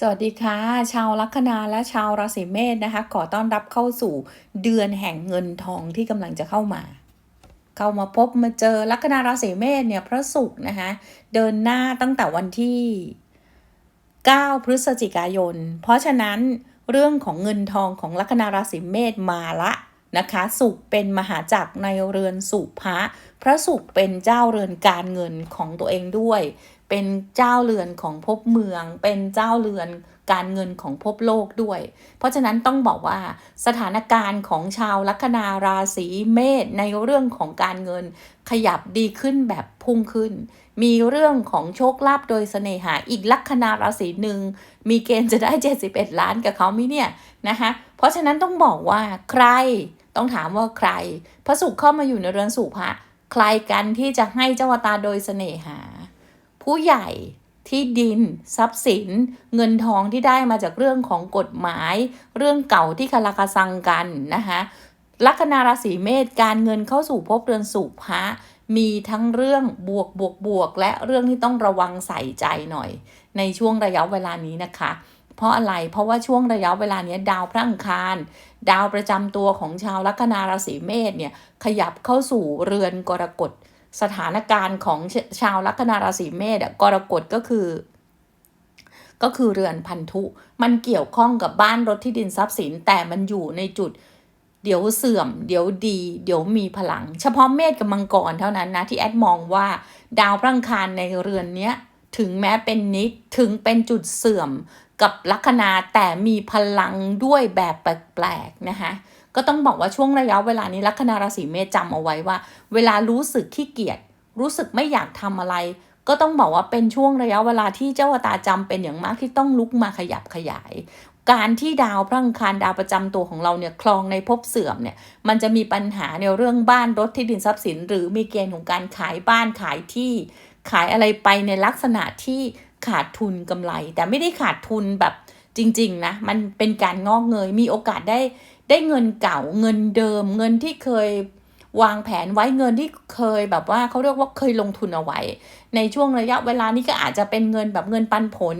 สวัสดีค่ะ ชาวลัคนาและชาวราศีเมษนะคะ ขอต้อนรับเข้าสู่เดือนแห่งเงินทองที่กำลังจะเข้ามา เข้ามาพบมาเจอลัคนาราศีเมษเนี่ยพระศุกร์นะคะเดินหน้าตั้งแต่วันที่ 9 พฤศจิกายน เพราะฉะนั้นเรื่องของเงินทองของลัคนาราศีเมษมาละนะคะสุขเป็นมหาจักรในเรือนสุภะพระศุกร์เป็นเจ้าเรือนการเงินของตัวเองด้วย เป็นเจ้าเรือนของภพเมือง เป็นเจ้าเรือนการเงินของภพโลกด้วย เพราะฉะนั้นต้องบอกว่าสถานการณ์ของชาวลัคนาราศีเมษในเรื่องของการเงินขยับดีขึ้นแบบพุ่งขึ้น มีเรื่องของโชคลาภโดยเสน่หาอีกลัคนาราศีหนึ่งมีเกณฑ์จะได้ 71 ล้านกับเขามิเนี่ยนะคะเพราะฉะนั้นต้องบอกว่าใครต้องถามว่าใคร พระศุกร์เข้ามาอยู่ในเรือนสุภะใครกันที่จะให้เจ้าตาโดยเสน่หา ผู้ใหญ่ที่ดิน ทรัพย์สิน เงินทองที่ได้มาจากเรื่องของกฎหมาย เรื่องเก่าที่คาราคาซังกันนะคะลัคนาราศีเมษการเงินเข้าสู่ภพเรือนสุภะมีทั้งเรื่องบวกบวกบวก และเรื่องที่ต้องระวังใส่ใจหน่อย ในช่วงระยะเวลานี้นะคะ เพราะอะไรเพราะว่าช่วงระยะเวลานี้ดาวพระอังคาร ดาวประจำตัวของชาวลัคนาราศีเมษเนี่ยขยับเข้าสู่เรือนกรกฎ สถานการณ์ของชาวลัคนาราศีเมษกรกฎก็คือ ก็คือเรือนพันธุ มันเกี่ยวข้องกับบ้านรถที่ดินทรัพย์สิน แต่มันอยู่ในจุดเดี๋ยวเสื่อม เดี๋ยวดี เดี๋ยวมีพลัง เฉพาะเมษกับมังกรเท่านั้นนะที่แอดมองว่าดาวพระอังคารในเรือนเนี้ยถึงแม้เป็นนิดถึงเป็นจุดเสื่อมกับลัคนาแต่มีพลังด้วยแบบแปลกๆนะคะ ก็ต้องบอกว่าช่วงระยะเวลานี้ลัคนาราศีเมษจำเอาไว้ว่า เวลารู้สึกขี้เกียจรู้สึกไม่อยากทำอะไร ก็ต้องบอกว่าเป็นช่วงระยะเวลาที่เจ้าตาจำเป็นอย่างมากที่ต้องลุกมาขยับขยาย การที่ดาวพระอังคารดาวประจำตัวของเราเนี่ยคลองในภพเสื่อมเนี่ยมันจะมีปัญหาในเรื่องบ้านรถที่ดินทรัพย์สิน หรือมีเกณฑ์ของการขายบ้านขายที่ ขายอะไรไปในลักษณะที่ขาดทุนกำไร แต่ไม่ได้ขาดทุนแบบจริง ๆ นะ มันเป็นการงอกเงยมีโอกาสได้ ได้เงินเก่าเงินเดิม เงินที่เคยวางแผนไว้เงินที่เคยแบบว่าเขาเรียกว่าเคยลงทุนเอาไว้ ในช่วงระยะเวลานี้ก็อาจจะเป็นเงินแบบเงินปันผล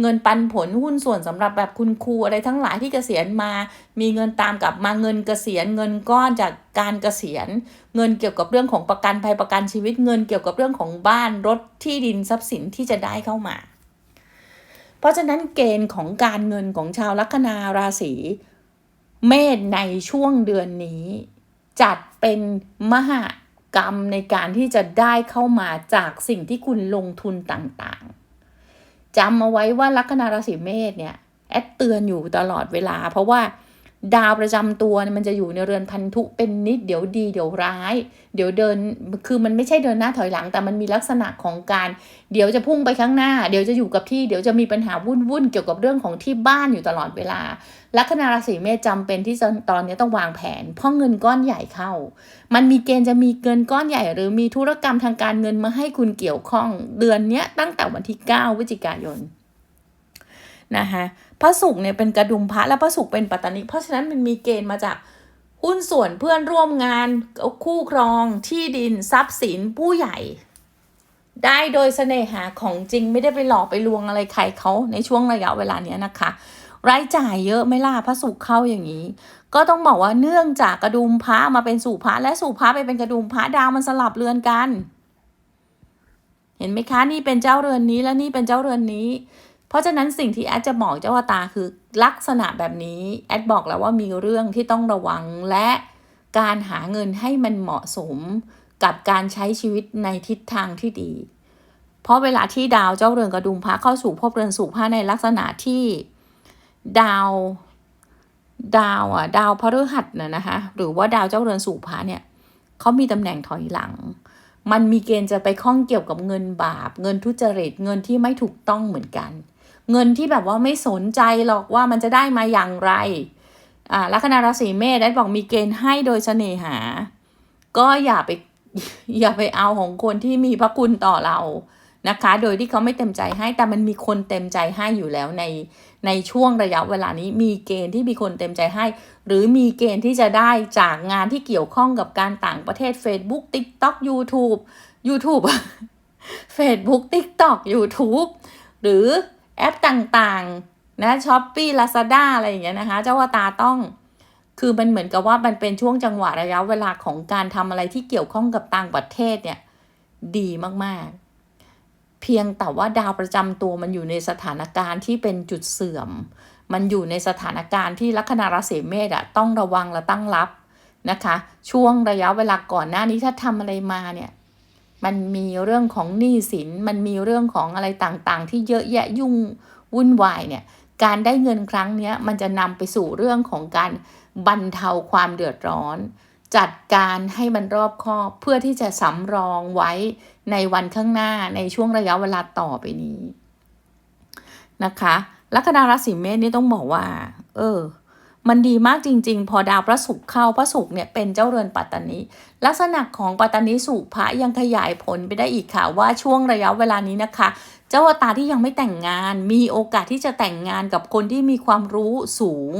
เงินปันผลหุ้นส่วนสำหรับแบบคุณครูอะไรทั้งหลายที่เกษียณมา มีเงินตามกลับมาเงินเกษียณ เงินก้อนจากการเกษียณ เงินเกี่ยวกับเรื่องของประกันภัยประกันชีวิตเงินเกี่ยวกับเรื่องของบ้านรถที่ดินทรัพย์สินที่จะได้เข้ามา เพราะฉะนั้นเกณฑ์ของการเงินของชาวลัคนาราศี เมษในช่วงเดือนนี้ จัดเป็นมหากรรมในการที่จะได้เข้ามาจากสิ่งที่คุณลงทุนต่างๆจำเอาไว้ว่าลัคนาราศีเมษเนี่ยแอดเตือนอยู่ตลอดเวลา เพราะว่า ดาวประจำตัวมันจะอยู่ในเรือนพันธุเป็นนิดเดี๋ยวดีเดี๋ยวร้าย เดี๋ยวเดินคือมันไม่ใช่เดินหน้าถอยหลัง แต่มันมีลักษณะของการ เดี๋ยวจะพุ่งไปข้างหน้า เดี๋ยวจะอยู่กับที่เดี๋ยวจะมีปัญหาวุ่นวุ่นเกี่ยวกับเรื่องของที่บ้านอยู่ตลอดเวลา ลัคนาราศีเมษจำเป็นที่ตอนนี้ต้องวางแผน เพราะเงินก้อนใหญ่เข้า มันมีเกณฑ์จะมีเงินก้อนใหญ่ หรือมีธุรกรรมทางการเงินมาให้คุณเกี่ยวข้อง เดือนนี้ตั้งแต่วันที่ 9พฤศจิกายน นะคะพระศุกร์เนี่ยเป็นกระดุมพระและพระศุกร์เป็นปัตตานีเพราะฉะนั้นมันมีเกณฑ์มาจากหุ้นส่วนเพื่อนร่วมงานคู่ครองที่ดินทรัพย์สินผู้ใหญ่ ได้โดยเสน่หาของจริงไม่ได้ไปหลอกไปลวงอะไรใครเขาในช่วงระยะเวลาเนี้ยนะคะ รายจ่ายเยอะไม่ล่ะพระศุกร์เข้าอย่างนี้ ก็ต้องบอกว่าเนื่องจากกระดุมพระมาเป็นสู่พระและสู่พระไปเป็นกระดุมพระดาวมันสลับเรือนกัน เห็นไหมคะนี่เป็นเจ้าเรือนนี้และนี่เป็นเจ้าเรือนนี้ เพราะฉะนั้นสิ่งที่แอดจะบอกเจ้าตาคือลักษณะแบบนี้แอดบอกแล้วว่ามีเรื่องที่ต้องระวังและการหาเงินให้มันเหมาะสมกับการใช้ชีวิตในทิศทางที่ดี เพราะเวลาที่ดาวเจ้าเรือนกระดุมพระเข้าสู่ภพเรือนสู่พระในลักษณะที่ดาวดาวอะดาวพฤหัสน่ะนะคะหรือว่าดาวเจ้าเรือนสู่พระเนี่ยเขามีตำแหน่งถอยหลัง มันมีเกณฑ์จะไปข้องเกี่ยวกับเงินบาป เงินทุจริตเงินที่ไม่ถูกต้องเหมือนกัน เงินที่แบบว่าไม่สนใจหรอกว่ามันจะได้มาอย่างไรอ่าลัคนาราศีเมษได้บอกมีเกณฑ์ให้โดยเสน่หา ก็อย่าไปอย่าไปเอาของคนที่มีพระคุณต่อเรานะคะ โดยที่เขาไม่เต็มใจให้ แต่มันมีคนเต็มใจให้อยู่แล้วในในช่วงระยะเวลานี้มีเกณฑ์ที่มีคนเต็มใจให้ หรือมีเกณฑ์ที่จะได้จากงานที่เกี่ยวข้องกับการต่างประเทศ Facebook TikTok YouTube YouTube Facebook TikTok YouTube หรือ แอปต่างๆนะช้อปปี้ลาซาด้าอะไรอย่างเงี้ยนะคะ เจ้าวาตาต้อง คือมันเหมือนกับว่ามันเป็นช่วงจังหวะระยะเวลาของการทำอะไรที่เกี่ยวข้องกับต่างประเทศเนี่ยดีมากๆ เพียงแต่ว่าดาวประจำตัวมันอยู่ในสถานการณ์ที่เป็นจุดเสื่อม มันอยู่ในสถานการณ์ที่ลัคนาราศีเมษอะต้องระวังและตั้งรับนะคะ ช่วงระยะเวลาก่อนหน้านี้ถ้าทำอะไรมาเนี่ย มันมีเรื่องของหนี้สิน มันมีเรื่องของอะไรต่างๆ ที่เยอะแยะยุ่งวุ่นวายเนี่ย การได้เงินครั้งนี้มันจะนำไปสู่เรื่องของการบรรเทาความเดือดร้อน จัดการให้มันรอบคอบเพื่อที่จะสำรองไว้ในวันข้างหน้าในช่วงระยะเวลาต่อไปนี้นะคะลัคนาราศีเมษนี่ต้องบอกว่า เออ มันดีมากจริง ๆ พอดาวพระศุกร์เข้าพระศุกร์เนี่ยเป็นเจ้าเรือนปัตตานีลักษณะของปัตตานีสุภะยังขยายผลไปได้อีกค่ะว่าช่วงระยะเวลานี้นะคะ เจ้าตาที่ยังไม่แต่งงาน มีโอกาสที่จะแต่งงานกับคนที่มีความรู้สูง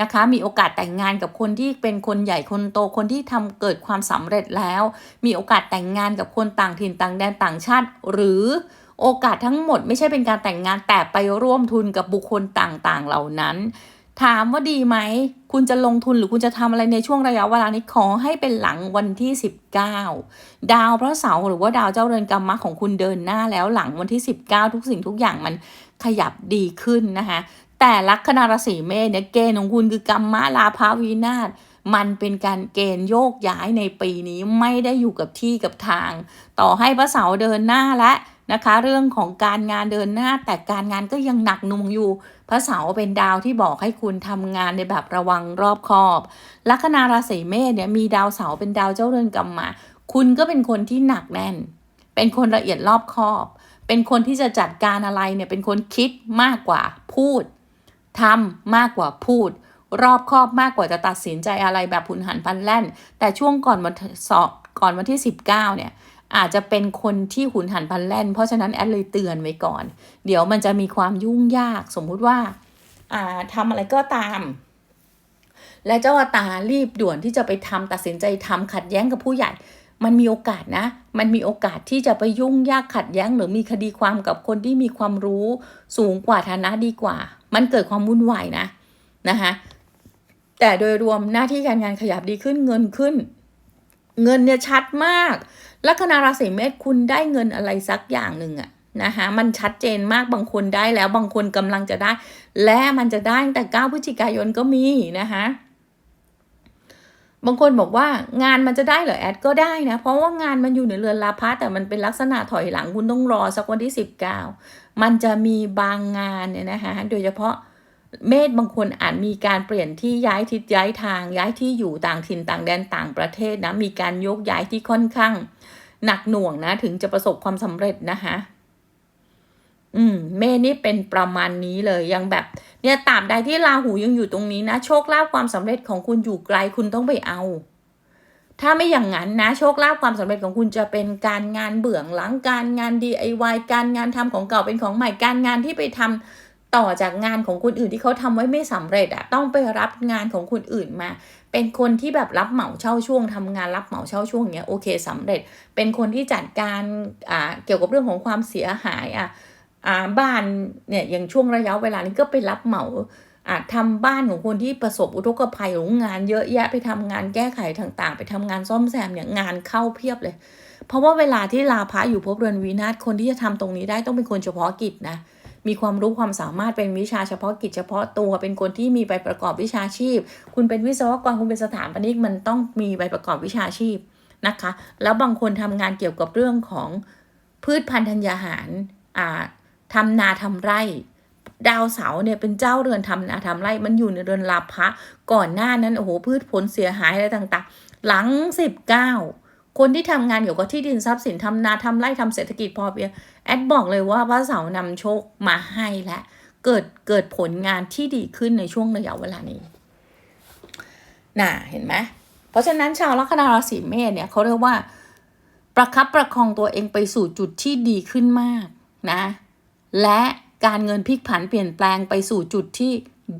นะคะ มีโอกาสแต่งงานกับคนที่เป็นคนใหญ่คนโตคนที่ทำเกิดความสำเร็จแล้ว มีโอกาสแต่งงานกับคนต่างถิ่นต่างแดนต่างชาติ หรือโอกาสทั้งหมดไม่ใช่เป็นการแต่งงานแต่ไปร่วมทุนกับบุคคลต่างๆ เหล่านั้น ถามว่าดีไหม คุณจะลงทุนหรือคุณจะทำอะไรในช่วงระยะเวลานี้ขอให้เป็นหลังวันที่ 19 ดาวพระเสาร์หรือว่าดาวเจ้าเรือนกรรมะของคุณเดินหน้าแล้วหลังวันที่ 19 ทุกสิ่งทุกอย่างมันขยับดีขึ้นนะคะแต่ลัคนาราศีเมษเนี่ยเกณฑ์ของคุณคือกรรมะลาภาวินาศมันเป็นการเกณฑ์โยกย้ายในปีนี้ไม่ได้อยู่กับที่กับทาง ต่อให้พระเสาร์เดินหน้าและ นะคะ เรื่องของการงานเดินหน้า แต่การงานก็ยังหนักหน่วงอยู่ พระเสาร์เป็นดาวที่บอกให้คุณทำงานในแบบระวังรอบคอบ ลัคนาราศีเมษเนี่ยมีดาวเสาร์เป็นดาวเจ้าเรือนกรรมะคุณก็เป็นคนที่หนักแน่น เป็นคนละเอียดรอบคอบ เป็นคนที่จะจัดการอะไรเนี่ยเป็นคนคิดมากกว่าพูดทำมากกว่าพูดรอบคอบมากกว่าจะตัดสินใจอะไรแบบผุนหันพลันแล่น แต่ช่วงก่อนวันสอบก่อนวันที่ 19เนี่ย อาจจะเป็นคนที่หุนหันพลันแล่น เพราะฉะนั้นแอดเลยเตือนไว้ก่อน เดี๋ยวมันจะมีความยุ่งยากสมมุติว่าอ่าทำอะไรก็ตาม และเจ้าตารีบด่วนที่จะไปทำตัดสินใจทำขัดแย้งกับผู้ใหญ่ มันมีโอกาสนะ มันมีโอกาสที่จะไปยุ่งยากขัดแย้ง หรือมีคดีความกับคนที่มีความรู้สูงกว่าฐานะดีกว่า มันเกิดความวุ่นวายนะนะคะแต่โดยรวมหน้าที่การงานขยับดีขึ้นเงินขึ้น เงินเนี่ยชัดมาก ลัคนาราศีเมษคุณได้เงินอะไรสักอย่างหนึ่งอะนะคะมันชัดเจนมากบางคนได้แล้วบางคนกำลังจะได้ และมันจะได้ตั้งแต่9พฤศจิกายนก็มีนะคะบางคนบอกว่างานมันจะได้เหรอแอดก็ได้นะ เพราะว่างานมันอยู่ในเรือนลาพะแต่มันเป็นลักษณะถอยหลังคุณต้องรอสักวันที่ 19 มันจะมีบางงานเนี่ยนะคะโดยเฉพาะเมษบางคนอาจมีการเปลี่ยนที่ย้ายทิศย้ายทาง ย้ายที่อยู่ต่างถิ่นต่างแดนต่างประเทศนะมีการยกย้ายที่ค่อนข้าง หนักหน่วงนะ ถึงจะประสบความสำเร็จนะคะ อืม เมษนี่เป็นประมาณนี้เลยยังแบบ เนี่ยตาบใดที่ราหูยังอยู่ตรงนี้นะ โชคลาภความสำเร็จของคุณอยู่ไกลคุณต้องไปเอา ถ้าไม่อย่างนั้นนะ โชคลาภความสำเร็จของคุณจะเป็นการงานเบื้องหลังการงาน DIY การงานทำของเก่าเป็นของใหม่การงานที่ไปทำต่อจากงานของคนอื่นที่เขาทำไว้ไม่สำเร็จอะต้องไปรับงานของคนอื่นมา เป็นคนที่แบบรับเหมาเช่าช่วงทำงานรับเหมาเช่าช่วงเนี้ยโอเคสำเร็จ เป็นคนที่จัดการอ่าเกี่ยวกับเรื่องของความเสียหายอะอ่าบ้านเนี่ยอย่างช่วงระยะเวลานี้ก็ไปรับเหมาอาจทำบ้านของคนที่ประสบอุทกภัยหรืองานเยอะแยะไปทำงานแก้ไขต่างๆ ไปทำงานซ่อมแซมเนี่ยงานเข้าเพียบเลย เพราะว่าเวลาที่ลาพระอยู่ภพเรือนวินาศคนที่จะทำตรงนี้ได้ต้องเป็นคนเฉพาะกิจนะ มีความรู้ความสามารถเป็นวิชาเฉพาะกิจเฉพาะตัว เป็นคนที่มีใบประกอบวิชาชีพ คุณเป็นวิศวกรคุณเป็นสถาปนิกมันต้องมีใบประกอบวิชาชีพนะคะ แล้วบางคนทำงานเกี่ยวกับเรื่องของพืชพันธุ์ธัญญาหารอ่าทำนาทำไร่ดาวเสาเนี่ยเป็นเจ้าเรือนทำนาทำไร่มันอยู่ในเรือนลาภะก่อนหน้านั้นโอ้โหพืชผลเสียหายอะไรต่างๆ หลังสิบเก้าคนที่ทำงานเกี่ยวกับที่ดินทรัพย์สินทำนาทำไร่ทำเศรษฐกิจพอเพียง แอดบอกเลยว่าพระเสาร์นำโชคมาให้และเกิดเกิดผลงานที่ดีขึ้นในช่วงระยะเวลานี้น่ะเห็นไหมเพราะฉะนั้นชาวลัคนาราศีเมษเนี่ยเขาเรียกว่า ประคับประคองตัวเองไปสู่จุดที่ดีขึ้นมากนะและการเงินพลิกผันเปลี่ยนแปลงไปสู่จุดที่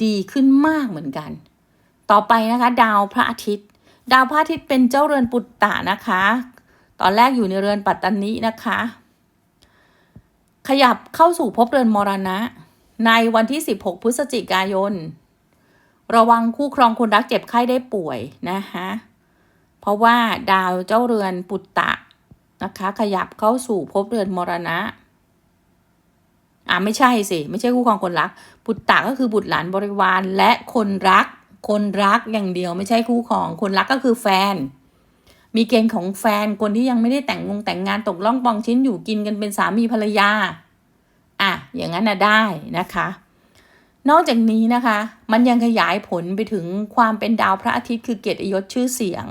ดีขึ้นมากเหมือนกัน ต่อไปนะคะ ดาวพระอาทิตย์ ดาวพระอาทิตย์เป็นเจ้าเรือนปุตตะนะคะ ตอนแรกอยู่ในเรือนปัตตานีนะคะ ขยับเข้าสู่ภพเรือนมรณะ ในวันที่ 16 พฤศจิกายน ระวังคู่ครองคนรักเจ็บไข้ได้ป่วยนะคะเพราะว่าดาวเจ้าเรือนปุตตะนะคะ ขยับเข้าสู่ภพเรือนมรณะอ่าไม่ใช่สิไม่ใช่คู่ครองคนรัก ปุตตะก็คือบุตรหลานบริวารและคนรัก คนรักอย่างเดียวไม่ใช่คู่ครองคนรักก็คือแฟน มีเกณฑ์ของแฟนคนที่ยังไม่ได้แต่งงงแต่งงานตกล่องปองชิ้นอยู่กินกันเป็นสามีภรรยา อะ อย่างนั้นนะได้นะคะ นอกจากนี้นะคะ มันยังขยายผลไปถึงความเป็นดาวพระอาทิตย์คือเกียรติยศชื่อเสียง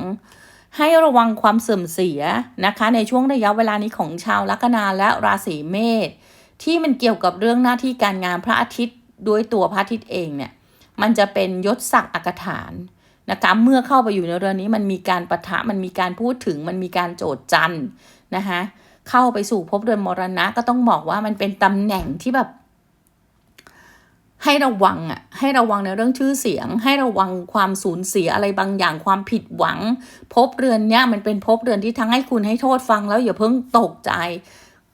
ให้ระวังความเสื่อมเสียนะคะ ในช่วงระยะเวลานี้ของชาวลัคนาและราศีเมษที่มันเกี่ยวกับเรื่องหน้าที่การงานพระอาทิตย์ด้วยตัวพระอาทิตย์เองเนี่ย มันจะเป็นยศศักดิ์อักฐาน นะคะเมื่อเข้าไปอยู่ในเรือนนี้มันมีการประทะมันมีการพูดถึงมันมีการโจดจันนะคะเข้าไปสู่ภพเรือนมรณะก็ต้องบอกว่ามันเป็นตำแหน่งที่แบบให้ระวังอะให้ระวังในเรื่องชื่อเสียง ให้ระวังความสูญเสียอะไรบางอย่างความผิดหวังภพเรือนเนี้ยมันเป็นภพเรือนที่ทั้งให้คุณให้โทษฟังแล้วอย่าเพิ่งตกใจ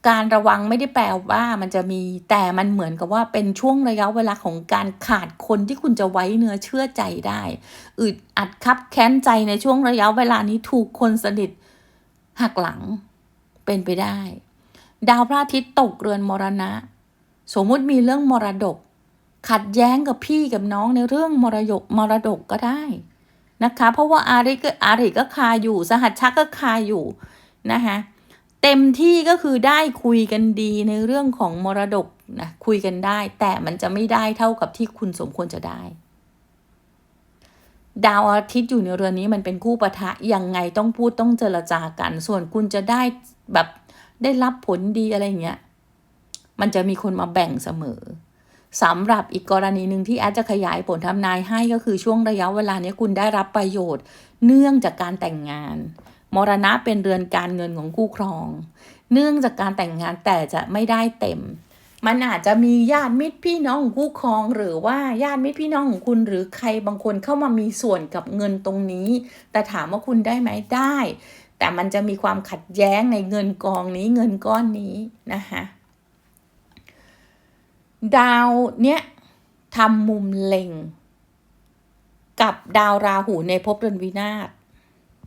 การระวังไม่ได้แปลว่ามันจะมีแต่มันเหมือนกับว่าเป็นช่วงระยะเวลาของการขาดคนที่คุณจะไว้เนื้อเชื่อใจได้ อึดอัดคับแค้นใจในช่วงระยะเวลานี้ถูกคนสนิทหักหลังเป็นไปได้ ดาวพระอาทิตย์ตกเรือนมรณะ สมมุติมีเรื่องมรดก ขัดแย้งกับพี่กับน้องในเรื่องมรยกมรดกก็ได้นะคะ เพราะว่าอาริก็อาริก็คาอยู่ สหัชชักก็คาอยู่นะคะ เต็มที่ก็คือได้คุยกันดีในเรื่องของมรดกนะคุยกันได้ แต่มันจะไม่ได้เท่ากับที่คุณสมควรจะได้ ดาวอาทิตย์อยู่ในเรือนนี้มันเป็นคู่ปะทะยังไงต้องพูดต้องเจรจากัน ส่วนคุณจะได้แบบได้รับผลดีอะไรเงี้ยมันจะมีคนมาแบ่งเสมอสำหรับอีกกรณีหนึ่งที่แอดจะขยายผลทำนายให้ก็คือช่วงระยะเวลานี้คุณได้รับประโยชน์ เนื่องจากการแต่งงาน มรณะเป็นเรือนการเงินของคู่ครอง เนื่องจากการแต่งงานแต่จะไม่ได้เต็ม มันอาจจะมีญาติมิตรพี่น้องของคู่ครอง หรือว่าญาติมิตรพี่น้องของคุณ หรือใครบางคนเข้ามามีส่วนกับเงินตรงนี้ แต่ถามว่าคุณได้ไหมได้ แต่มันจะมีความขัดแย้งในเงินกองนี้เงินก้อนนี้นะคะดาวเนี้ยทำมุมเล็ง กับดาวราหูในภพเรือนวินาศ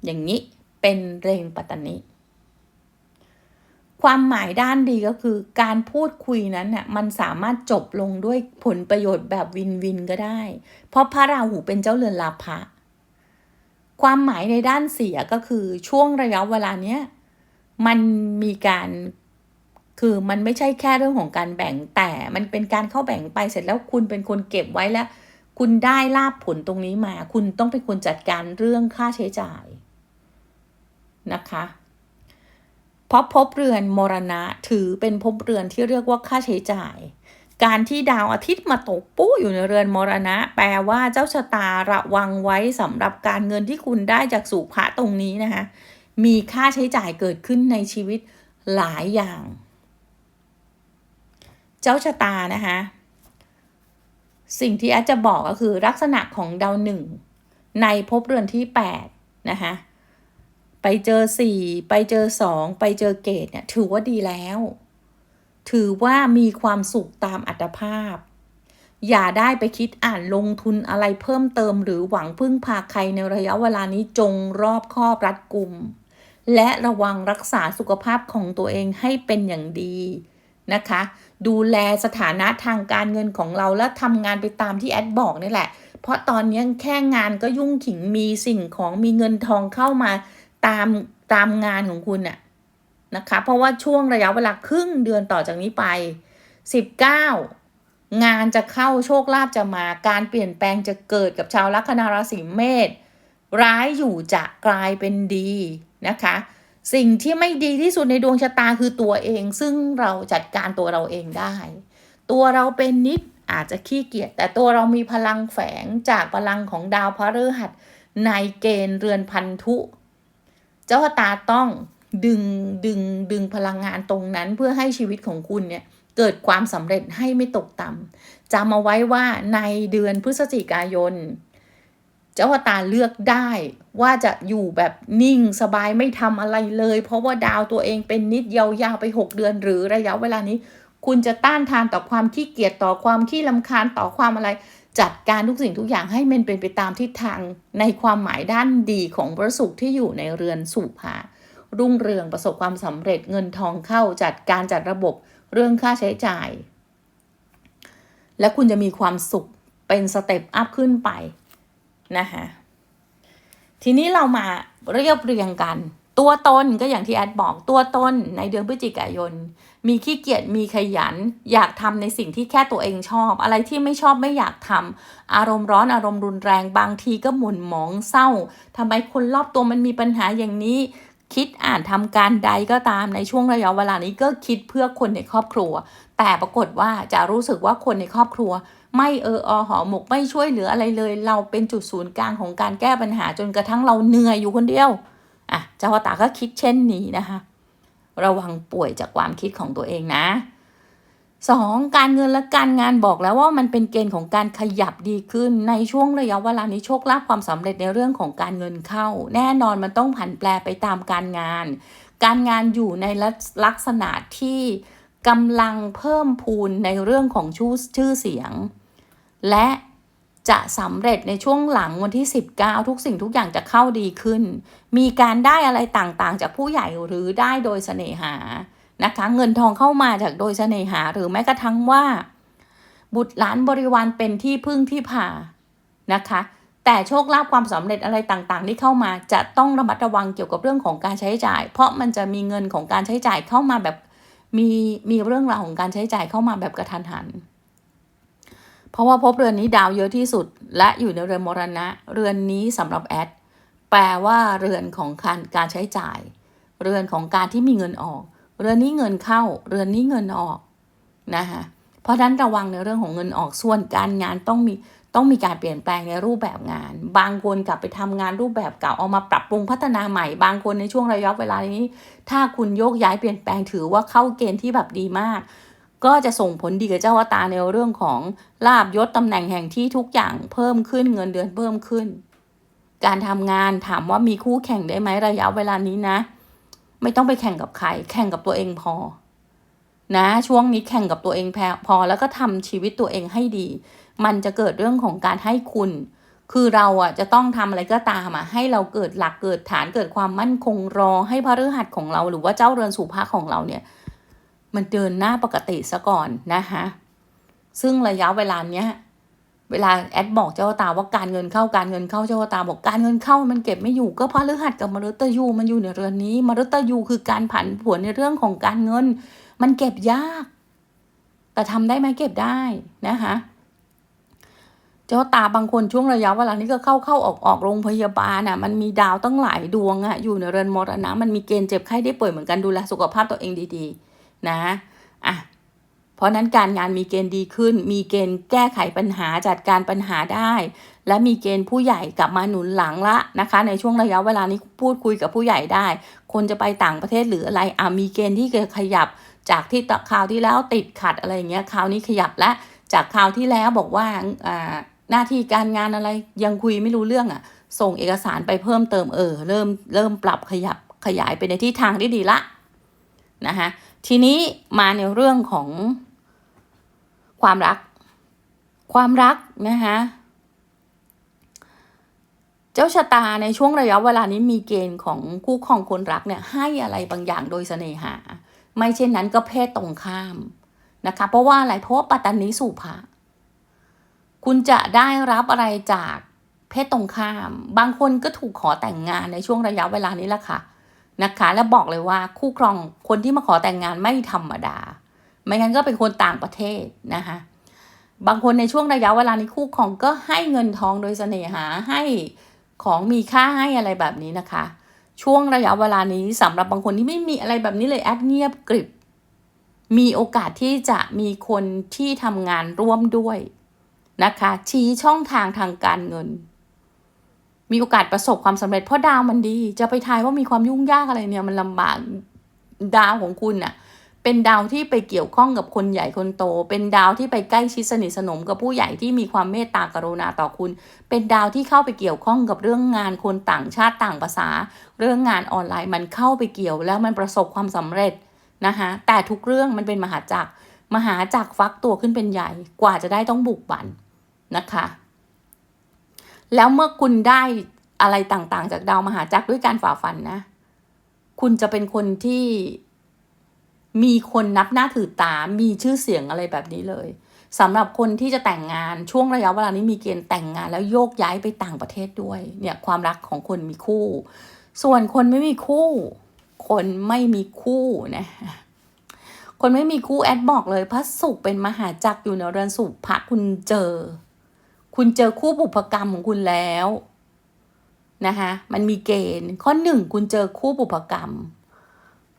อย่างนี้ เป็นเรงปัตตนิความหมายด้านดีก็คือ การพูดคุยนั้นน่ะมันสามารถจบลงด้วยผลประโยชน์แบบวินวินก็ได้ เพราะพระราหูเป็นเจ้าเรือนลาภะความหมายในด้านเสียก็คือช่วงระยะเวลาเนี้ยมันมีการคือมันไม่ใช่แค่เรื่องของการแบ่งแต่มันเป็นการเข้าแบ่งไปเสร็จแล้วคุณเป็นคนเก็บไว้แล้ว คุณได้ลาบผลตรงนี้มา คุณต้องเป็นคนจัดการเรื่องค่าใช้จ่าย นะคะเพราะพบเรือนมรณะถือเป็นพบเรือนที่เรียกว่าค่าใช้จ่าย การที่ดาวอาทิตย์มาตกปุ๊อยู่ในเรือนมรณะ แปลว่าเจ้าชะตาระวังไว้สำหรับการเงินที่คุณได้จากสุภะตรงนี้นะคะมีค่าใช้จ่ายเกิดขึ้นในชีวิตหลายอย่าง เจ้าชะตานะคะสิ่งที่อาจจะบอกก็คือลักษณะของดาวหนึ่งในภพเรือนที่แปดนะคะ ไปเจอสี่ไปเจอสองไปเจอเกตเนี่ยถือว่าดีแล้ว ถือว่ามีความสุขตามอัตภาพ อย่าได้ไปคิดอ่านลงทุนอะไรเพิ่มเติมหรือหวังพึ่งพาใครในระยะเวลานี้จงรอบคอบรัดกุม และระวังรักษาสุขภาพของตัวเองให้เป็นอย่างดีนะคะ ดูแลสถานะทางการเงินของเราแล้วทำงานไปตามที่แอดบอกนี่แหละ เพราะตอนนี้แค่งานก็ยุ่งขิงมีสิ่งของมีเงินทองเข้ามา ตามตามงานของคุณน่ะนะคะ เพราะว่าช่วงระยะเวลาครึ่งเดือนต่อจากนี้ไป 19 งานจะเข้าโชคลาภจะมา การเปลี่ยนแปลงจะเกิดกับชาวลัคนาราศีเมษร้ายอยู่จะกลายเป็นดีนะคะ สิ่งที่ไม่ดีที่สุดในดวงชะตาคือตัวเอง ซึ่งเราจัดการตัวเราเองได้ ตัวเราเป็นนิดอาจจะขี้เกียจแต่ตัวเรามีพลังแฝงจากพลังของดาวพระฤหัสในเกณฑ์เรือนพันธุ เจ้าตาต้องดึงดึงดึงพลังงานตรงนั้นเพื่อให้ชีวิตของคุณเนี่ยเกิดความสำเร็จให้ไม่ตกต่ำจำเอาไว้ว่าในเดือนพฤศจิกายน เจ้าตาเลือกได้ว่าจะอยู่แบบนิ่งสบายไม่ทำอะไรเลย เพราะว่าดาวตัวเองเป็นนิดยาวๆไป 6 เดือน หรือระยะเวลานี้ คุณจะต้านทานต่อความขี้เกียจต่อความขี้ลำคาญต่อความอะไร จัดการทุกสิ่งทุกอย่างให้มันเป็นไปตามทิศทางในความหมายด้านดีของพระศุกร์ที่อยู่ในเรือนสุภารุ่งเรืองประสบความสำเร็จเงินทองเข้าจัดการจัดระบบเรื่องค่าใช้จ่าย และคุณจะมีความสุขเป็นสเต็ปอัพขึ้นไปนะคะทีนี้เรามาเรียบเรียงกัน ตัวตนก็อย่างที่แอดบอกตัวตนในเดือนพฤศจิกายน มีขี้เกียจมีขยัน อยากทำในสิ่งที่แค่ตัวเองชอบ อะไรที่ไม่ชอบไม่อยากทำอารมณ์ร้อนอารมณ์รุนแรงบางทีก็หมุนหมองเศร้าทำไมคนรอบตัวมันมีปัญหาอย่างนี้ คิดอ่านทำการใดก็ตามในช่วงระยะเวลานี้ก็คิดเพื่อคนในครอบครัว แต่ปรากฏว่าจะรู้สึกว่าคนในครอบครัว ไม่เอออหอหมกไม่ช่วยเหลืออะไรเลย เราเป็นจุดศูนย์กลางของการแก้ปัญหาจนกระทั่งเราเหนื่อยอยู่คนเดียวอะเจ้าตาก็คิดเช่นนี้นะคะ ระวังป่วยจากความคิดของตัวเองนะสองการเงินและการงานบอกแล้วว่ามันเป็นเกณฑ์ของการขยับดีขึ้นในช่วงระยะเวลานี้โชคลาภความสำเร็จในเรื่องของการเงินเข้า แน่นอนมันต้องผันแปรไปตามการงาน การงานอยู่ในลักษณะที่กำลังเพิ่มพูนในเรื่องของชื่อชื่อเสียง และ จะสำเร็จในช่วงหลังวันที่ 19 ทุกสิ่งทุกอย่างจะเข้าดีขึ้น มีการได้อะไรต่างๆ จากผู้ใหญ่หรือได้โดยเสน่หานะคะ เงินทองเข้ามาจากโดยเสน่หาหรือแม้กระทั่งว่า บุตรหลานบริวารเป็นที่พึ่งที่ผ่านะคะ แต่โชคลาภความสำเร็จอะไรต่างๆ ที่เข้ามาจะต้องระมัดระวังเกี่ยวกับเรื่องของการใช้จ่าย เพราะมันจะมีเงินของการใช้จ่ายเข้ามาแบบมีมีเรื่องราวของการใช้จ่ายเข้ามาแบบกระทันหัน เพราะว่าพบเรือนนี้ดาวเยอะที่สุด และอยู่ในเรือนมรณะ เรือนนี้สำหรับแอดแปลว่าเรือนของการการใช้จ่าย เรือนของการที่มีเงินออก เรือนนี้เงินเข้า เรือนนี้เงินออกนะคะเพราะฉะนั้นระวังในเรื่องของเงินออกส่วนการงานต้องมีต้องมีการเปลี่ยนแปลงในรูปแบบงาน บางคนกลับไปทำงานรูปแบบเก่าเอามาปรับปรุงพัฒนาใหม่ บางคนในช่วงระยะเวลานี้ ถ้าคุณโยกย้ายเปลี่ยนแปลงถือว่าเข้าเกณฑ์ที่แบบดีมาก ก็จะส่งผลดีกับเจ้าวตาในเรื่องของลาบยศตำแหน่งแห่งที่ทุกอย่างเพิ่มขึ้นเงินเดือนเพิ่มขึ้น การทำงานถามว่ามีคู่แข่งได้ไหมระยะเวลานี้นะ ไม่ต้องไปแข่งกับใครแข่งกับตัวเองพอ นะ ช่วงนี้แข่งกับตัวเองพอแล้วก็ทำชีวิตตัวเองให้ดี มันจะเกิดเรื่องของการให้คุณ คือเราอะจะต้องทำอะไรก็ตามอะให้เราเกิดหลักเกิดฐานเกิดความมั่นคงรอให้พระฤหัสของเรา หรือว่าเจ้าเรือนสุภาของเราเนี่ย มันเดินหน้าปกติซะก่อนนะคะซึ่งระยะเวลาเนี้ย เวลาแอดบอกเจ้าตาว่าการเงินเข้าการเงินเข้าเจ้าตาบอกการเงินเข้ามันเก็บไม่อยู่ก็เพราะฤหัสกับมฤตยูมันอยู่ในเรือนนี้มฤตยูคือการผันผวนในเรื่องของการเงิน มันเก็บยาก แต่ทำได้ไหมเก็บได้นะคะเจ้าตาบางคนช่วงระยะเวลานี้ก็เข้าเข้าออกออกโรงพยาบาลอะ มันมีดาวตั้งหลายดวงอะอยู่ในเรือนมรณะมันมีเกณฑ์เจ็บไข้ได้ป่วยเหมือนกันดูแลสุขภาพตัวเองดีๆ นะอะเพราะนั้นการงานมีเกณฑ์ดีขึ้น มีเกณฑ์แก้ไขปัญหาจัดการปัญหาได้ และมีเกณฑ์ผู้ใหญ่กลับมาหนุนหลังละนะคะ ในช่วงระยะเวลานี้พูดคุยกับผู้ใหญ่ได้ คนจะไปต่างประเทศหรืออะไรอะมีเกณฑ์ที่จะขยับ จากที่คราวที่แล้วติดขัดอะไรเงี้ยคราวนี้ขยับและจากคราวที่แล้วบอกว่าอ่าหน้าที่การงานอะไรยังคุยไม่รู้เรื่องอะ่ะ ส่งเอกสารไปเพิ่มเติมเออเริ่มเริ่มปรับขยับขยายไปในที่ทางที่ดีละนะคะ ทีนี้มาในเรื่องของความรัก ความรักนะคะเจ้าชะตาในช่วงระยะเวลานี้มีเกณฑ์ของคู่ครองคนรักเนี่ยให้อะไรบางอย่างโดยเสน่หา ไม่เช่นนั้นก็เพศตรงข้ามนะคะ เพราะว่าอะไรเพราะว่าปัตตานีสุภาคุณจะได้รับอะไรจากเพศตรงข้าม บางคนก็ถูกขอแต่งงานในช่วงระยะเวลานี้แหละค่ะ นะคะ แล้วบอกเลยว่าคู่ครองคนที่มาขอแต่งงานไม่ธรรมดา ไม่งั้นก็เป็นคนต่างประเทศนะคะบางคนในช่วงระยะเวลานี้คู่ครองก็ให้เงินทองโดยเสน่หาให้ของมีค่าให้อะไรแบบนี้นะคะ ช่วงระยะเวลานี้สำหรับบางคนที่ไม่มีอะไรแบบนี้เลยแอดเงียบกริบ มีโอกาสที่จะมีคนที่ทำงานร่วมด้วยนะคะ ชี้ช่องทางทางการเงิน มีโอกาสประสบความสำเร็จเพราะดาวมันดี จะไปทายว่ามีความยุ่งยากอะไรเนี่ย มันลำบากดาวของคุณน่ะ เป็นดาวที่ไปเกี่ยวข้องกับคนใหญ่คนโต เป็นดาวที่ไปใกล้ชิดสนิทสนมกับผู้ใหญ่ที่มีความเมตตากรุณาต่อคุณ เป็นดาวที่เข้าไปเกี่ยวข้องกับเรื่องงานคนต่างชาติต่างภาษา เรื่องงานออนไลน์มันเข้าไปเกี่ยวแล้วมันประสบความสำเร็จนะคะแต่ทุกเรื่องมันเป็นมหาจักรมหาจักรฟักตัวขึ้นเป็นใหญ่กว่าจะได้ต้องบุกบันนะคะ แล้วเมื่อคุณได้อะไรต่างๆ จากดาวมหาจักรด้วยการฝ่าฟันนะ คุณจะเป็นคนที่มีคนนับหน้าถือตา มีชื่อเสียงอะไรแบบนี้เลยสำหรับคนที่จะแต่งงานช่วงระยะเวลานี้มีเกณฑ์แต่งงาน แล้วโยกย้ายไปต่างประเทศด้วย เนี่ยความรักของคนมีคู่ ส่วนคนไม่มีคู่ คนไม่มีคู่นะคนไม่มีคู่แอดบอกเลยพระศุกร์เป็นมหาจักรอยู่ในเรือนสุภะคุณเจอ คุณเจอคู่บุพกรรมของคุณแล้วนะคะมันมีเกณฑ์ข้อหนึ่งคุณเจอคู่บุพกรรม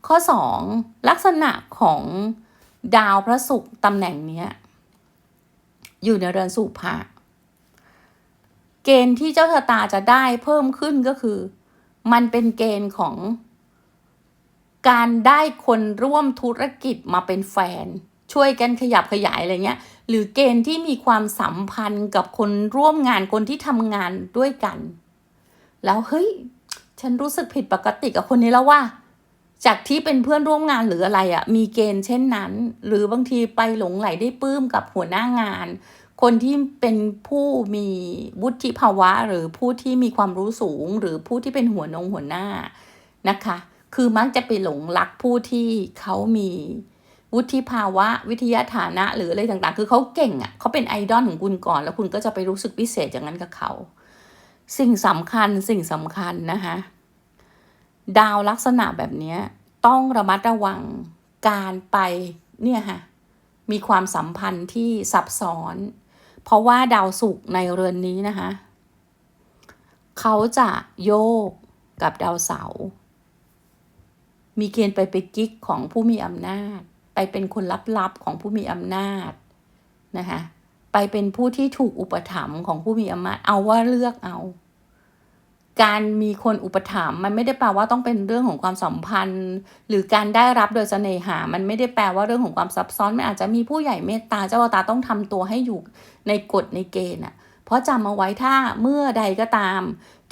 ข้อสองลักษณะของดาวพระศุกร์ตำแหน่งเนี้ยอยู่ในเรือนสุภะเกณฑ์ที่เจ้าชะตาจะได้เพิ่มขึ้นก็คือ มันเป็นเกณฑ์ของ การได้คนร่วมธุรกิจมาเป็นแฟน ช่วยกันขยับขยายอะไรเงี้ย หรือเกณฑ์ที่มีความสัมพันธ์กับคนร่วมงานคนที่ทำงานด้วยกัน แล้วเฮ้ย ฉันรู้สึกผิดปกติกับคนนี้แล้วว่า จากที่เป็นเพื่อนร่วมงานหรืออะไรอะ่ะ มีเกณฑ์เช่นนั้น หรือบางทีไปหลงไหลได้ปลื้มกับหัวหน้างาน คนที่เป็นผู้มีวุฒิภาวะ หรือผู้ที่มีความรู้สูง หรือผู้ที่เป็นหัวนงหัวหน้านะคะ คือมักจะไปหลงรักผู้ที่เขามี วุฒิภาวะ วิทยาฐานะหรืออะไรต่างๆ คือเขาเก่งอะ่ะเขาเป็นไอดอลของคุณก่อน แล้วคุณก็จะไปรู้สึกพิเศษอย่างนั้นกับเขา สิ่งสำคัญสิ่งสำคัญนะคะดาวลักษณะแบบนี้ต้องระมัดระวังการไปเนี่ยค่ะมีความสัมพันธ์ที่ซับซ้อน เพราะว่าดาวศุกร์ในเรือนนี้นะคะเขาจะโยกกับดาวเสาร์มีเกณฑ์ไปไปกิ๊กของผู้มีอำนาจ ไปเป็นคนลับๆของผู้มีอำนาจนะคะไปเป็นผู้ที่ถูกอุปถัมภ์ของผู้มีอำนาจเอาว่าเลือกเอา การมีคนอุปถัมภ์มันไม่ได้แปลว่าต้องเป็นเรื่องของความสัมพันธ์ หรือการได้รับโดยเสน่หา มันไม่ได้แปลว่าเรื่องของความซับซ้อนมันอาจจะมีผู้ใหญ่เมตตาเจ้าตาต้องทำตัวให้อยู่ในกฎในเกณฑ์อะเพราะจำเอาไว้ถ้าเมื่อใดก็ตาม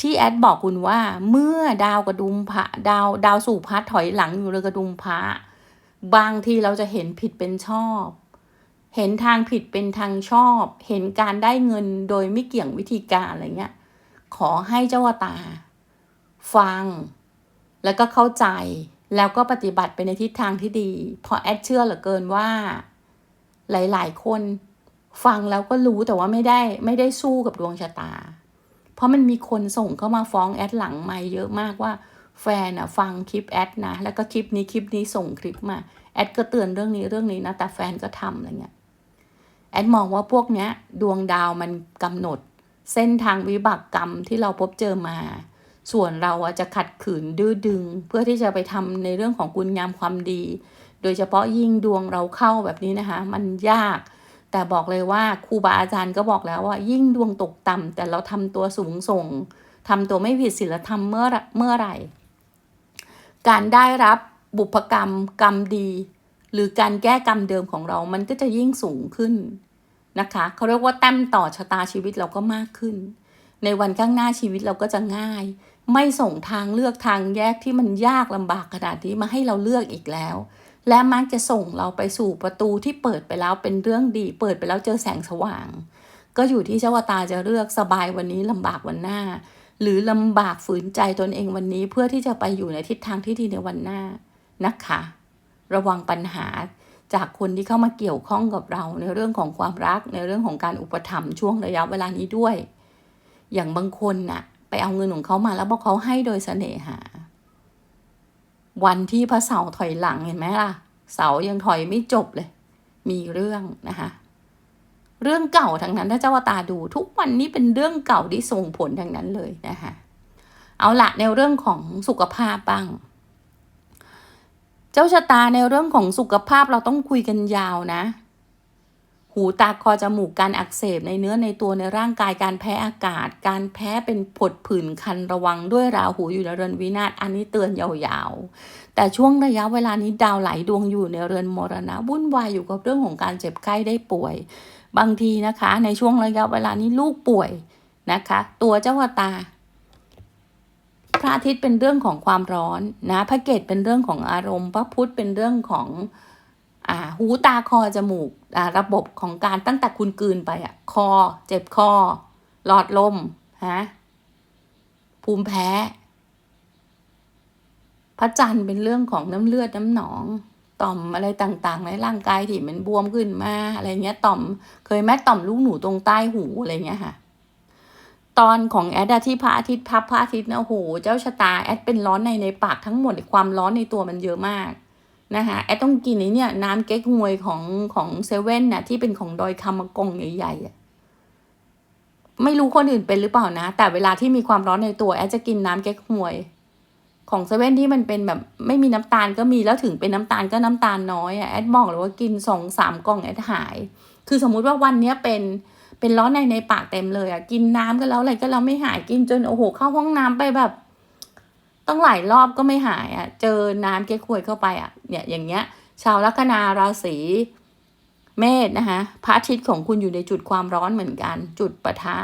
ที่แอดบอกคุณว่า เมื่อดาวกระดุมพระดาวดาวสู่พัดถอยหลังอยู่เลยกระดุมพระ บางทีเราจะเห็นผิดเป็นชอบ เห็นทางผิดเป็นทางชอบ เห็นการได้เงินโดยไม่เกี่ยงวิธีการอะไรเงี้ย ขอให้เจ้าตา ฟัง แล้วก็เข้าใจแล้วก็ปฏิบัติไปในทิศทางที่ดี เพราะแอดเชื่อเหลือเกินว่า หลาย ๆ คนฟังแล้วก็รู้แต่ว่าไม่ได้ไม่ได้สู้กับดวงชะตา เพราะมันมีคนส่งเข้ามาฟ้องแอดหลังไม่เยอะมากว่า แฟนอะฟังคลิปแอดนะ แล้วก็คลิปนี้คลิปนี้ส่งคลิปมาแอดก็เตือนเรื่องนี้เรื่องนี้นะ แต่แฟนก็ทำอะไรเงี้ยแอดมองว่าพวกเนี้ย ดวงดาวมันกำหนด เส้นทางวิบากกรรมที่เราพบเจอมา ส่วนเราอะจะขัดขืนดื้อดึง เพื่อที่จะไปทำในเรื่องของคุณงามความดี โดยเฉพาะยิ่งดวงเราเข้าแบบนี้นะคะ มันยาก แต่บอกเลยว่าครูบาอาจารย์ก็บอกแล้วว่า ยิ่งดวงตกต่ำแต่เราทำตัวสูงส่งทำตัวไม่ผิดศีลธรรมเมื่อเมื่อไหร่ การได้รับบุพกรรมกรรมดี หรือการแก้กรรมเดิมของเรามันก็จะยิ่งสูงขึ้นนะคะเขาเรียกว่าแต้มต่อชะตาชีวิตเราก็มากขึ้น ในวันข้างหน้าชีวิตเราก็จะง่าย ไม่ส่งทางเลือกทางแยกที่มันยากลำบากขนาดนี้มาให้เราเลือกอีกแล้ว และมักจะส่งเราไปสู่ประตูที่เปิดไปแล้วเป็นเรื่องดี เปิดไปแล้วเจอแสงสว่าง ก็อยู่ที่เจ้าตาจะเลือกสบายวันนี้ลำบากวันหน้า หรือลำบากฝืนใจตนเองวันนี้ เพื่อที่จะไปอยู่ในทิศทางที่ดีในวันหน้านะคะ ระวังปัญหาจากคนที่เข้ามาเกี่ยวข้องกับเราในเรื่องของความรักในเรื่องของการอุปถัมภ์ช่วงระยะเวลานี้ด้วย อย่างบางคนน่ะ ไปเอาเงินของเขามาแล้วบอกเขาให้โดยเสน่หา วันที่พระเสาถอยหลังเห็นไหมล่ะ เสายังถอยไม่จบเลย มีเรื่องนะคะ เรื่องเก่าทั้งนั้นถ้าเจ้าวตาดูทุกวันนี้เป็นเรื่องเก่าที่ส่งผลทั้งนั้นเลยนะคะเอาละในเรื่องของสุขภาพบ้าง เจ้าชะตาในเรื่องของสุขภาพเราต้องคุยกันยาวนะ หูตาคอจมูกการอักเสบในเนื้อในตัวในร่างกายการแพ้อากาศ การแพ้เป็นผดผื่นคันระวังด้วยราหูอยู่ในเรือนวินาศอันนี้เตือนยาวๆ แต่ช่วงระยะเวลานี้ดาวไหลดวงอยู่ในเรือนมรณะวุ่นวายอยู่กับเรื่องของการเจ็บไข้ได้ป่วย บางทีนะคะ ในช่วงระยะเวลานี้ลูกป่วยนะคะ ตัวเจ้าตาพระอาทิตย์เป็นเรื่องของความร้อนนะพระเกตเป็นเรื่องของอารมณ์ พระพุธเป็นเรื่องของอ่าหูตาคอจมูกอ่าระบบของการตั้งแต่คุณกลืนไปอะคอ เจ็บคอ หลอดลมฮะภูมิแพ้ พระจันทร์เป็นเรื่องของน้ำเลือดน้ำหนอง ต่อมอะไรต่างๆ ในร่างกายที่มันบวมขึ้นมาอะไรเงี้ย ต่อม เคยแม่ต่อมลูกหนูตรงใต้หูอะไรเงี้ยค่ะ ตอนของแอดที่พระอาทิตย์พับพระอาทิตย์นะโหเจ้าชะตาแอดเป็นร้อนในในปากทั้งหมดความร้อนในตัวมันเยอะมากนะคะแอดต้องกินไอ้เนี่ยน้ำเก๊กฮวยของของเซเว่นน่ะที่เป็นของดอยคำมะกงใหญ่ๆอะไม่รู้คนอื่นเป็นหรือเปล่านะ แต่เวลาที่มีความร้อนในตัวแอดจะกินน้ำเก๊กฮวย ของเซเว่นที่มันเป็นแบบไม่มีน้ำตาลก็มีแล้วถึงเป็นน้ำตาลก็น้ำตาลน้อยอะแอดบอกเลยว่ากินสองสามกล่องแอดหาย คือสมมุติว่าวันเนี้ยเป็นเป็นร้อนในในปากเต็มเลยอะกินน้ำก็แล้วอะไรก็แล้วไม่หายกินจนโอ้โหเข้าห้องน้ำไปแบบต้องหลายรอบก็ไม่หายอะ่ะ เจอน้ำเก๊กฮวยเข้าไปอะ่ะ เนี่ยอย่างเงี้ย ชาวลัคนาราศีเมษนะคะพระอาทิตย์ของคุณอยู่ในจุดความร้อนเหมือนกัน จุดปะทะ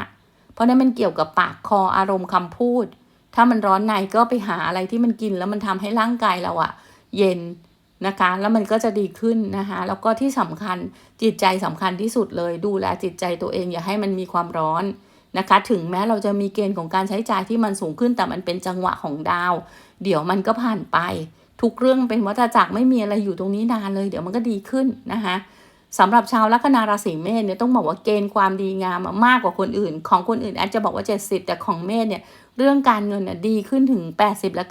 เพราะนั้นมันเกี่ยวกับปากคออารมณ์คำพูด ถ้ามันร้อนในก็ไปหาอะไรที่มันกินแล้วมันทำให้ร่างกายเราอะเย็นนะคะ แล้วมันก็จะดีขึ้นนะคะ แล้วก็ที่สำคัญจิตใจสำคัญที่สุดเลย ดูแลจิตใจตัวเองอย่าให้มันมีความร้อนนะคะ ถึงแม้เราจะมีเกณฑ์ของการใช้จ่ายที่มันสูงขึ้นแต่มันเป็นจังหวะของดาว เดี๋ยวมันก็ผ่านไป ทุกเรื่องเป็นวัฏจักรไม่มีอะไรอยู่ตรงนี้นานเลย เดี๋ยวมันก็ดีขึ้นนะคะ สำหรับชาวลัคนาราศีเมษเนี่ยต้องบอกว่าเกณฑ์ความดีงามมากกว่าคนอื่น ของคนอื่นอาจจะบอกว่า 70 แต่ของเมษเนี่ยเรื่องการเงินน่ะดีขึ้นถึง 80 และ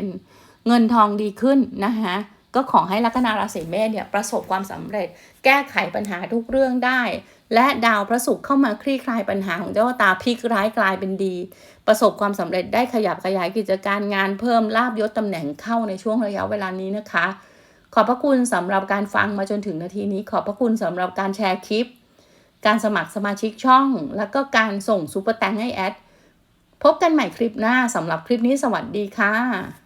90%เงินทองดีขึ้นนะคะก็ขอให้ลัคนาราศีเมษเนี่ยประสบความสำเร็จ แก้ไขปัญหาทุกเรื่องได้ และดาวพระศุกร์เข้ามาคลี่คลายปัญหาของเจ้าตาพลิกร้ายกลายเป็นดี ประสบความสำเร็จได้ขยับขยายกิจการงานเพิ่มลาบยศตำแหน่งเข้าในช่วงระยะเวลานี้นะคะ ขอบพระคุณสำหรับการฟังมาจนถึงนาทีนี้ ขอบพระคุณสำหรับการแชร์คลิป การสมัครสมาชิกช่อง แล้วก็การส่งซูเปอร์แตงให้แอด พบกันใหม่คลิปหน้าสำหรับคลิปนี้สวัสดีค่ะ